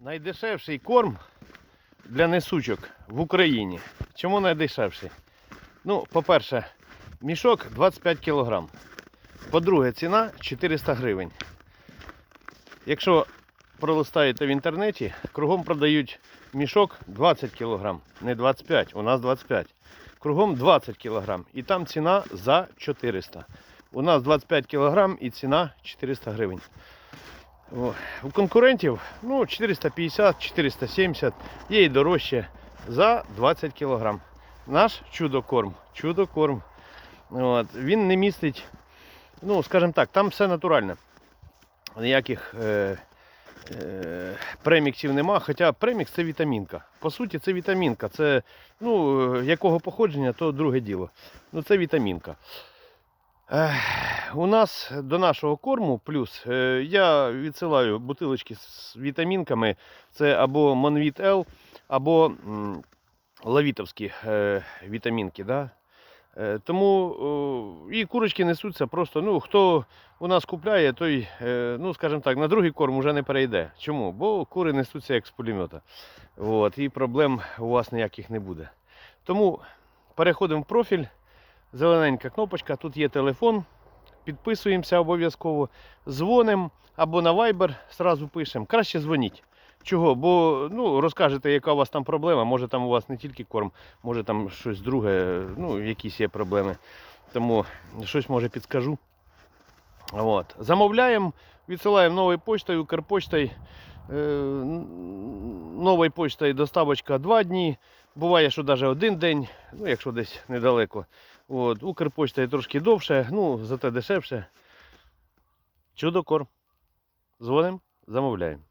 Найдешевший корм для несучок в Україні. Чому найдешевший? Ну, по-перше, мішок 25 кг. По-друге, ціна 400 гривень. Якщо пролистаєте в інтернеті, кругом продають мішок 20 кг, не 25, у нас 25. Кругом 20 кг. І там ціна за 400. У нас 25 кг і ціна 400 гривень. У конкурентів ну, 450, 470, є і дорожче за 20 кг. Наш чудо-корм. Чудо-корм. От, він не містить, ну, скажімо так, там все натуральне. Ніяких е, е, преміксів нема, хоча премікс це вітамінка. По суті, це вітамінка. Це ну, е, якого походження, то друге діло. Ну, це вітамінка. Ех, у нас до нашого корму плюс е, я відсилаю бутилочки з вітамінками. Це або Монвіт Л, або лавітовські е, вітамінки. Да? Е, тому і курочки несуться просто. Ну, хто у нас купляє, той, ну, скажімо так, на другий корм вже не перейде. Чому? Бо кури несуться як з пулемета. От, і проблем у вас ніяких не буде. Тому переходимо в профіль. Зелененька кнопочка, тут є телефон. Підписуємося обов'язково, дзвонимо або на Viber зразу пишемо. Краще дзвоніть. Чого? Бо ну, розкажете, яка у вас там проблема. Може там у вас не тільки корм, може там щось друге, ну, якісь є проблеми. Тому щось може підскажу. От. Замовляємо, відсилаємо новою почтою, Укрпочтою. Е, новою почтою доставочка 2 дні. Буває, що навіть один день, ну, якщо десь недалеко. От, Укрпочта трошки довше, ну, зате дешевше. Чудо корм. Дзвонимо, замовляємо.